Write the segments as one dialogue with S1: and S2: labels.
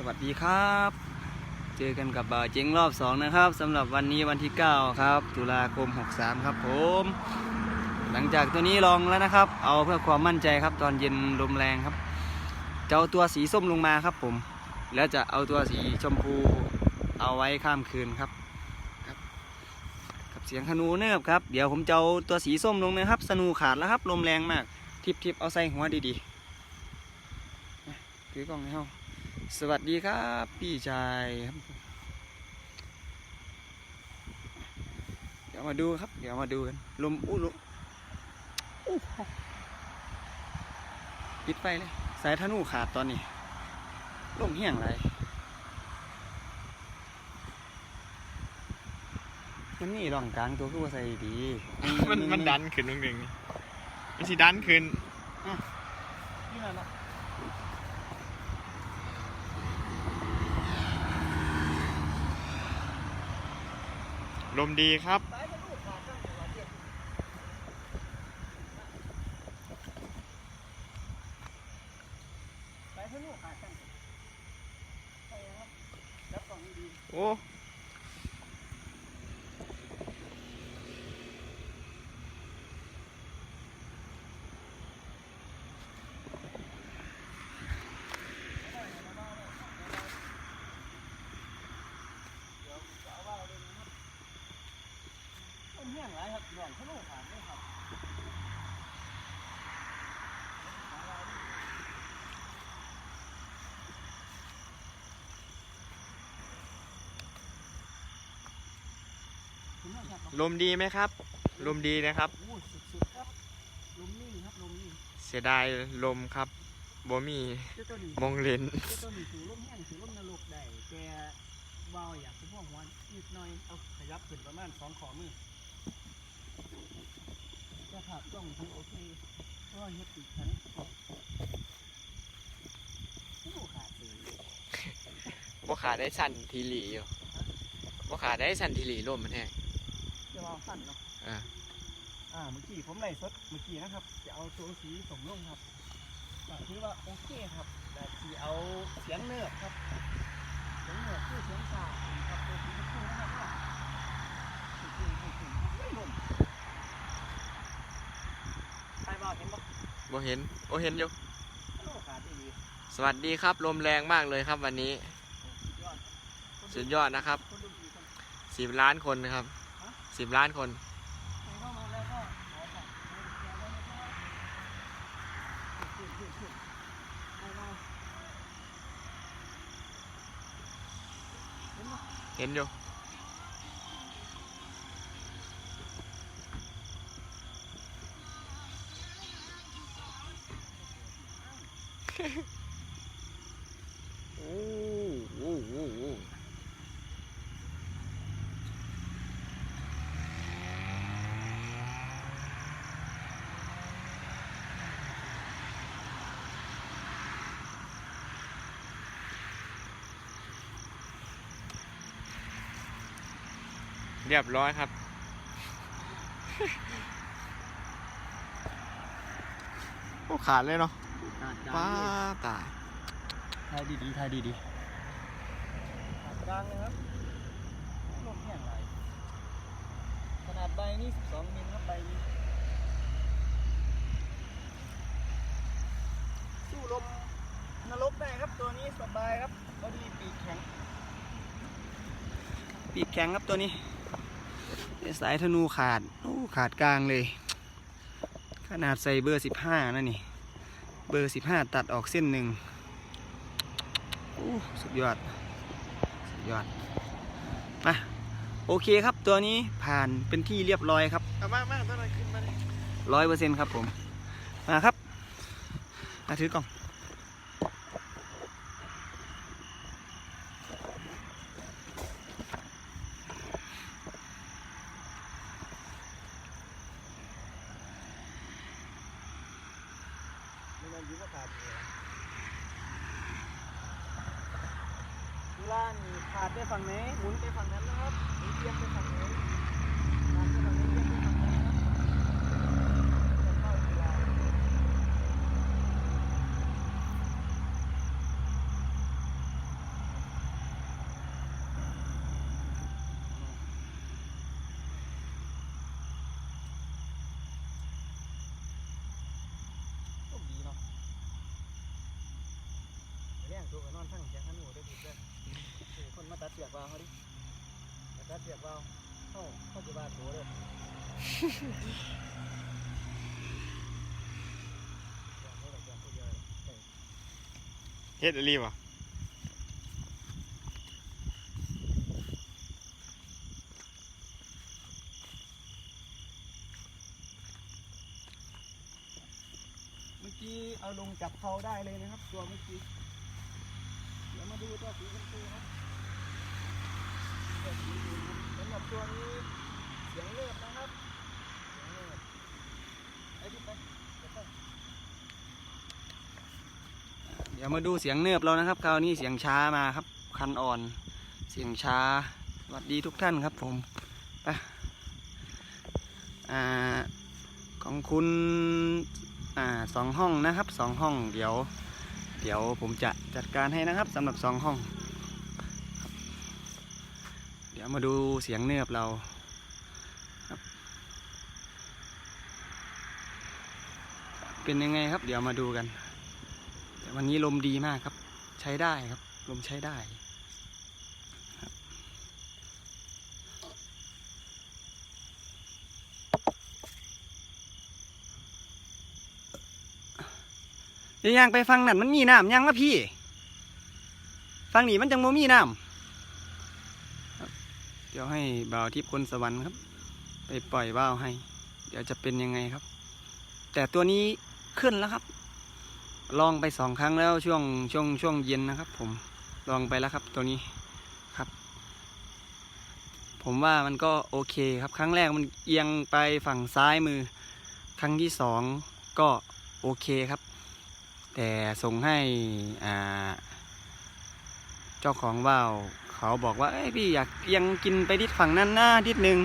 S1: สวัสดีครับ เจอกันกับบ่าวเจ๊งรอบสองนะครับสำหรับวันนี้วันที่ 9 ครับ ตุลาคม 63 ครับผม หลังจากตัวนี้ลองแล้วนะครับ เอาเพื่อความมั่นใจครับ ตอนเย็นลมแรงครับ จะเอาตัวสีส้มลงมาครับผม แล้วจะเอาตัวสีชมพูเอาไว้ข้ามคืนครับกับเสียงขนูเนิบครับ เดี๋ยวผมจะเอาตัวสีส้มลงนะครับ สนูขาดแล้วครับ ลมแรงมาก ทิปทิปเอาใส่หัวดีๆถือกล้องให้เขา สวัสดีครับ พี่ชายครับเดี๋ยวมาดูครับ เดี๋ยวมาดูกัน ลมอู้ลมปิดไฟเลย สายธนูขาดตอนนี้ลมเหี้ยงไรมันนี่ร่องกลางตัวคือว่าใส่ดี
S2: มันมันดันขึ้นนึงนี่มันสิดันขึ้น
S1: นี่แหละเนาะ
S2: ลมดีครับ
S1: โอ้ยธนูขาดจังหัวเจ็บสายธนูขาดจังใช่ครับรับกล่องดี
S2: โอ้
S1: ต้นเหี้ย งไรครับหย่อนธนูขาดเลยครับคุณน่าจะครับ
S2: ลมดีไหมครับ ลมดีนะครับ
S1: โอ้สุดๆครับ ลมนิ่งครับ ลมนิ่ง
S2: เสียดายลมครับบ่มี
S1: เจ้าตัวนี้
S2: มองเลน
S1: เจ้าตัวนี้ถือลมแห้งถือลมนรกได้แกเบาอยากจะพ่วงวันนิดหน่อย เอาขยับขึ้นประมาณสองขอมือ จะผักต้องถือโอเคเพราะว่าเฮ็ดติดชั้นโอ้ขาดเลย
S2: บ่ขาได้สั่นทีหลีอยู่บ่ขาได้สั่นทีหลีลมมันแห้ง
S1: จะวางสั้นเนาะ
S2: อ่า
S1: อ่าเมื่อกี้ผมไล่สดเมื่อกี้นะครับ จะเอาตัวสีสมลงครับก็ถือว่าโอเคครับ แต่ที่เอาเสียงเนิบครับเสียงเนิบคือเสียงสาบครับตัวสีชมพูนะครับว่าจริงๆจริงๆไม่ลมใครบอกเห็นปะ
S2: บ่เห็น โอ้เห็นอยู่
S1: โลกาสดี
S2: สวัสดีครับ ลมแรงมากเลยครับวันนี้
S1: สุดยอด
S2: สุดยอดนะครับ
S1: คนดูดีคน
S2: สิบล้านคนนะครับ
S1: ฮะ
S2: สิบล้านคน
S1: ใครเข้ามาแล้วก็ขอฝากให้ดูแลด้วยนะครับขึ้นขึ้นขึ้นใครมาเห็นปะ
S2: เห็นอยู่ เรียบร้อยครับ โอ้ขาดเลยเนาะป้าตาย
S1: ทายดีๆทายดีๆกลางนะครับลมแห้งไหลขนาดใบนี่12มิลครับใบนี้สู้ลมนรกได้ครับตัวนี้สบายครับพอดีปีกแข็ง ปีกแข็งครับตัวนี้ สายธนูขาดโอ้ขาดกลางเลย ขนาดใส่เบอร์สิบห้านั่นนี่ เบอร์สิบห้าตัดออกเส้นหนึ่งโอ้สุดยอด สุดยอดมาโอเคครับตัวนี้ผ่านเป็นที่เรียบร้อยครับ
S2: เอามากมากตอนนั้นขึ้นมาเลย
S1: ร้อยเปอร์เซ็นต์ครับผม มาครับมาถือกล่องานขาดไปฝั่งไหนหมุนไปฝั่งนั้นนะครับหรืเอียงไปฝั่งไหนขาดไปฝั่งไหนเอียงไปฝั่งไหนแรงตัวก็นอนทั้งแข็งทั้งหัวได้ดีด้วย มาตัดเสียบวาวเขาดิตัดเสียบวาวเข้าเข้าจะบาดหัวเลย
S2: เฮ็ดอะไรวะ
S1: เมื่อกี้เอาลงจับเขาได้เลยนะครับ ตัวเมื่อกี้ เดี๋ยวมาดูตัวสีชมพูครับ ตัวสีชมพูสำหรับตัวนี้เสียงเลือดนะครับเสียงเลือดไอ้ที่ไปเดี๋ยวไปเดี๋ยวมาดูเสียงเนืบเรานะครับคราวนี้เสียงช้ามาครับ คันอ่อน เสียงช้าสวัสดีทุกท่านครับผมไปอ่าของคุณอ่าสองห้องนะครับสองห้องเดี๋ยว เดี๋ยวผมจะจัดการให้นะครับสำหรับสองห้อง ดี๋ยวมาดูเสียงเนือบเราครับเป็นยังไงครับ เดี๋ยวมาดูกัน แต่วันนี้ลมดีมากครับ ใช้ได้ครับ ลมใช้ได้ครังไปฟังนั่นมันมีน้ำยังวะพี่ ฟังนี่มันจังโมมีน้ำ ดี๋ยวให้บ่าวทิพย์คนสวรรค์ครับ ไปปล่อยว่าวให้ เดี๋ยวจะเป็นยังไงครับ แต่ตัวนี้ขึ้นแล้วครับ ลองไปสองครั้งแล้วช่วงช่วงช่วงเย็นนะครับ ผมลองไปแล้วครับตัวนี้ครับ ผมว่ามันก็โอเคครับ ครั้งแรกมันเอียงไปฝั่งซ้ายมือ ครั้งที่สองก็โอเคครับ แต่ส่งให้อ่าเจ้าของว่าว เขาบอกว่าเอ้ยพี่อยากยังกินไปทิศฝั่งนั้นหน้าทิศหนึ่ง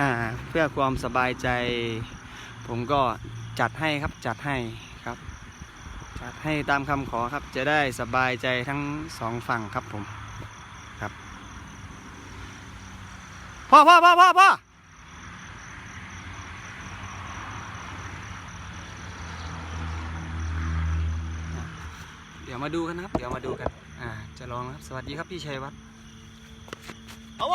S1: อ่าเพื่อความสบายใจ ผมก็จัดให้ครับจัดให้ครับ จัดให้ตามคำขอครับจะได้สบายใจทั้งสองฝั่งครับผมครับพ่อพ่อพ่อพ่อพ่อเดี๋ยวมาดูกันนะครับ เดี๋ยวมาดูกัน อ่า จะลองนะครับ สวัสดีครับพี่ชัยวัฒน์ เอา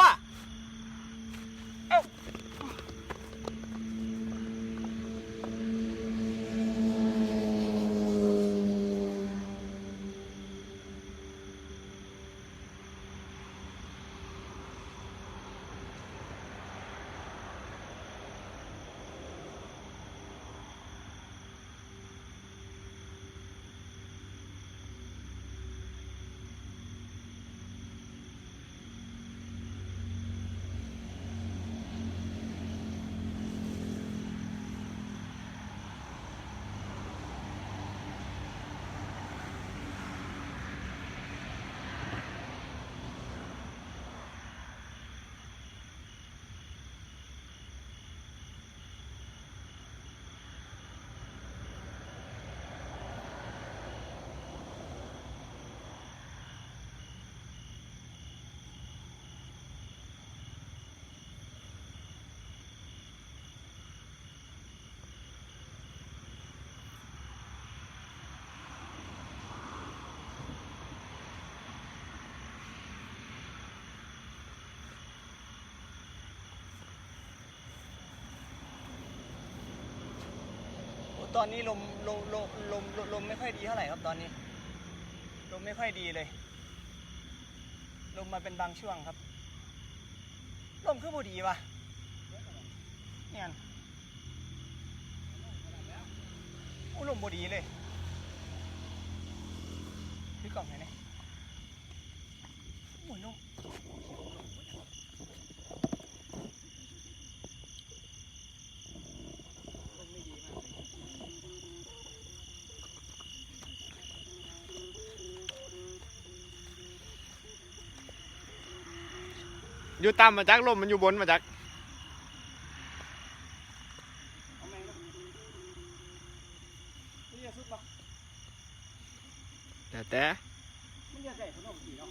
S1: ตอนนี้ลมลมลมลมลมไม่ค่อยดีเท่าไหร่ครับตอนนี้ ลมไม่ค่อยดีเลย ลมมาเป็นบางช่วงครับ ลมคือบูดีวะเนี่ยโอ้ลมบูดีเลยพี่กล่องไหนเนี่ยโอ้ยลม
S2: อยู่ต่ำมาจากลมมันอยู่บนมาจาก
S1: เอาแมงครับนี่จะสุดปะ
S2: แต่แต่
S1: มันจะใส่ขนมกี่เนาะ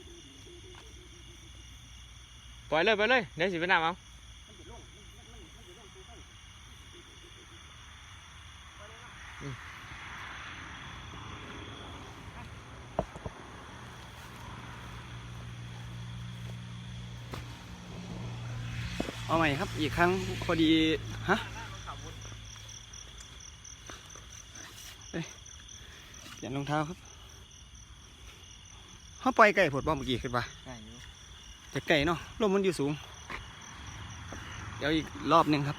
S2: ปล่อยเลยไปเลยเดี๋ยวสิไปน้ำเอา
S1: มันจะลงมันมันมันจะลงตัวข้าง เอาใหม่ครับ อีกครั้งพอดี ฮะเอ้ยเปลี่ยนรองเท้าครับเขาปล่อยไก่ผดบ้อเมื่อกี้ขึ้นปะ
S2: ได้อยู่
S1: จะไก่เนาะลมมันอยู่สูง เดี๋ยวอีกรอบหนึ่งครับ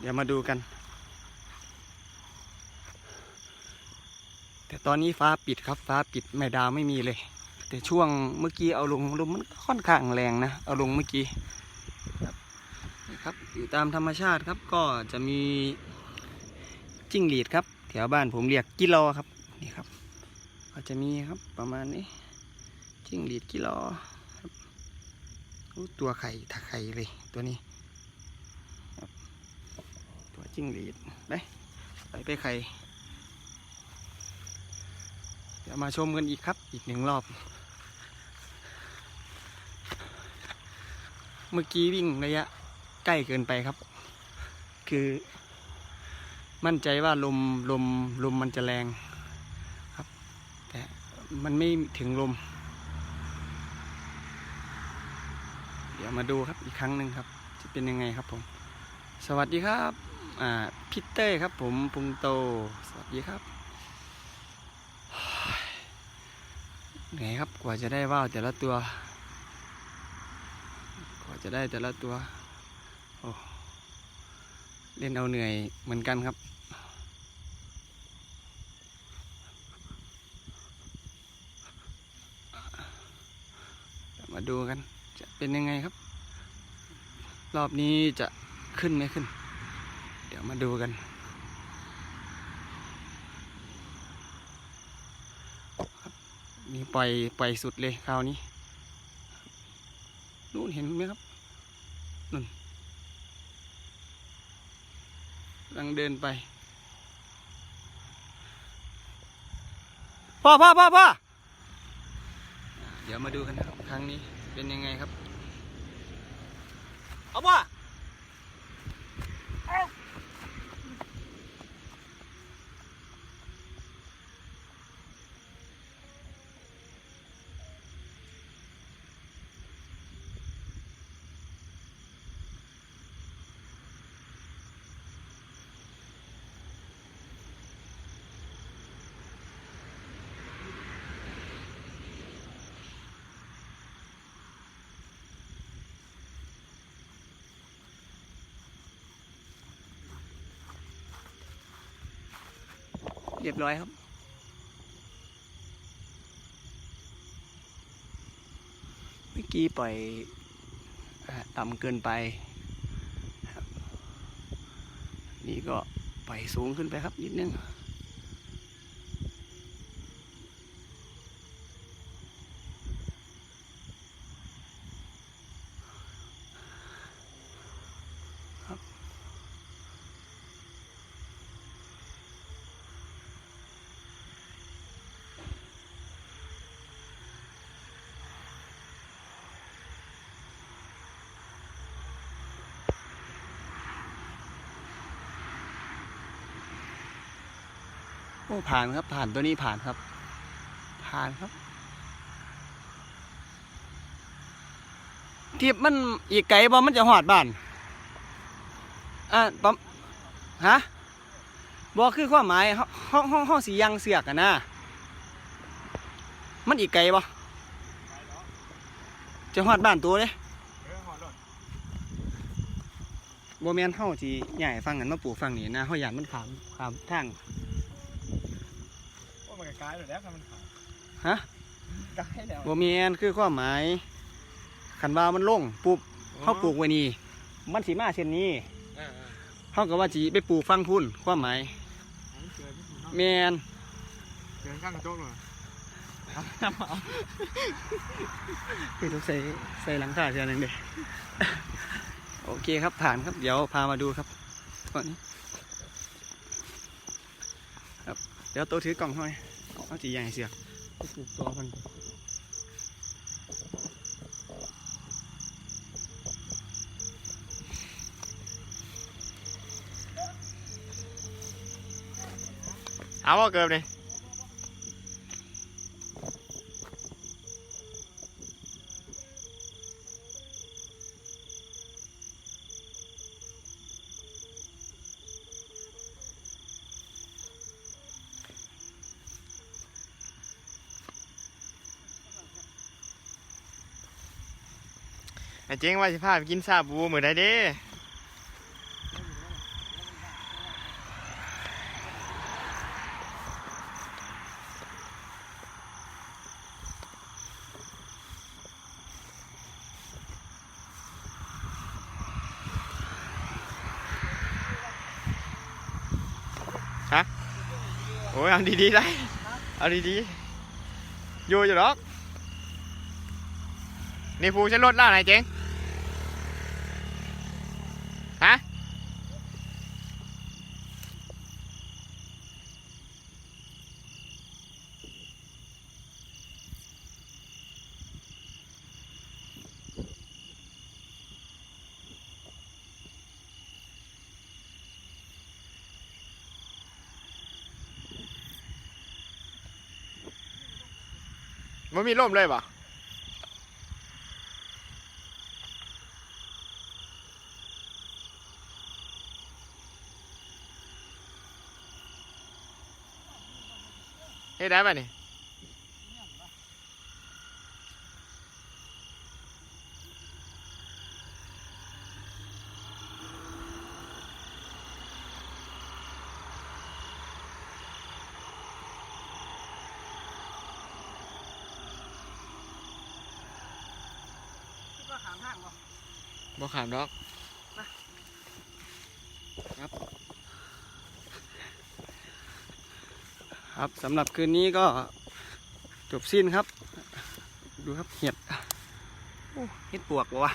S1: เดี๋ยวมาดูกัน แต่ตอนนี้ฟ้าปิดครับฟ้าปิดไม่ดาวไม่มีเลย แต่ช่วงเมื่อกี้เอาลงลมมันค่อนข้างแรงนะ เอาลงเมื่อกี้ครับนี่ครับอยู่ตามธรรมชาติครับก็จะมีจิ้งหรีดครับแถวบ้านผมเรียกกิโลครับนี่ครับ ก็จะมีครับประมาณนี้ จิ้งหรีดกิโลครับตัวไข่ถ้าไข่เลยตัวนี้ตัวจิ้งหรีดไปไปไปไข่ เดี๋ยวมาชมกันอีกครับ อีกหนึ่งรอบ เมื่อกี้วิ่งระยะใกล้เกินไปครับ คือมั่นใจว่าลมลมลมมันจะแรงครับ แต่มันไม่ถึงลม เดี๋ยวมาดูครับอีกครั้งหนึ่งครับ จะเป็นยังไงครับผม สวัสดีครับ อ่าพิเต้ครับผมพุงโต สวัสดีครับ เหนื่อยครับกว่าจะได้ว่าวแต่ละตัว กว่าจะได้แต่ละตัวโอ้เล่นเอาเหนื่อยเหมือนกันครับมาดูกันจะเป็นยังไงครับ รอบนี้จะขึ้นไม่ขึ้น เดี๋ยวมาดูกัน นี่ปล่อยปล่อยสุดเลยคราวนี้นู่นเห็นไหมครับนู่นกำลังเดินไปพ่อพ่อพ่อพ่อเดี๋ยวมาดูกันครับ ครั้งนี้เป็นยังไงครับ เอาพ่อ เรียบร้อยครับ เมื่อกี้ปล่อยต่ำเกินไป นี่ก็ปล่อยสูงขึ้นไปครับนิดนึง โอ้ผ่านครับ ผ่านตัวนี้ผ่านครับ ผ่านครับที่มันอีกไกลบ่มันจะหอดบ้านอ่าปั๊มฮะบอกคือความหมายห้องห้องห้องสียังเสือกอะนะมันอีกไกลบ่จะหอดบ้านตัวเลย
S2: เออหอดรถ
S1: บ่แมนเฮาสิใหญ่ฟังกันมาปลูกฟังนี่นะเฮาอยากมันขามขามทาง
S2: ว่ามัน กลายแล้วครับมันขาว
S1: ฮะ
S2: กลายแล้ว
S1: บ่แม่นคือความหมายคันว่ามันลงปุ๊บเฮาปลูกไว้นี่มันสิมาเช่นนี้
S2: เออ
S1: เฮาก็ว่าสิไปปลูกฟังพุ่นความหมาย
S2: เกิน
S1: แม่น
S2: เกินข้างกระจกเลย
S1: คือต้องใส่ใส่หลังคาเท่านึงเด้โอเคครับผ่านครับเดี๋ยวพามาดูครับก่อนนี้ครับ เดี๋ยวโตถือกล่องหน่อย เอาสิใหญ่เสือกไปปลูกตัวมัน
S2: เอาว่าเกินเลย เจ๊งว่าสิพาไปกินซาบูมื้อใดเด้ฮะโอ้ยเอาดีๆได้ เอาดีๆอยู่อยู่หรอกนี่ภูฉันลดแล้วไหนเจ๊ง มันมีร่มเลยปะเฮ้ยได้ป่ะนี่ บ่ขามดอก
S1: ครับสำหรับคืนนี้ก็จบสิ้นครับ ดูครับเห็ดโอ้เห็ดปวกวะ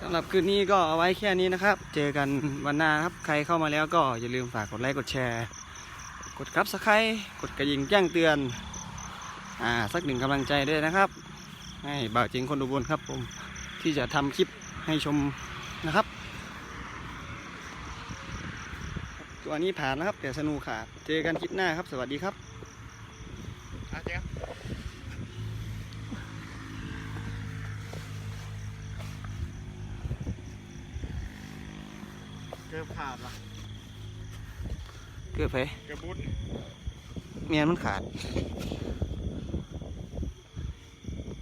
S1: สำหรับคืนนี้ก็เอาไว้แค่นี้นะครับ เจอกันวันหน้าครับ ใครเข้ามาแล้วก็อย่าลืมฝากกดไลค์กดแชร์ กดครับสไครกดกระดิ่งแจ้งเตือน อ่า สักหนึ่งกำลังใจด้วยนะครับ ให้บ่าวจริงคนดูบนครับผมที่จะทำคลิปให้ชมนะครับ ตัวนี้ผ่านนะครับ แต่สนูขาดเจอกันคลิปหน้าครับ สวัสดีครับ
S2: อะเจ๊งเกือบขาดละ
S1: เกือบไป
S2: เกือบบุญ
S1: เมียนมันขาด
S2: เ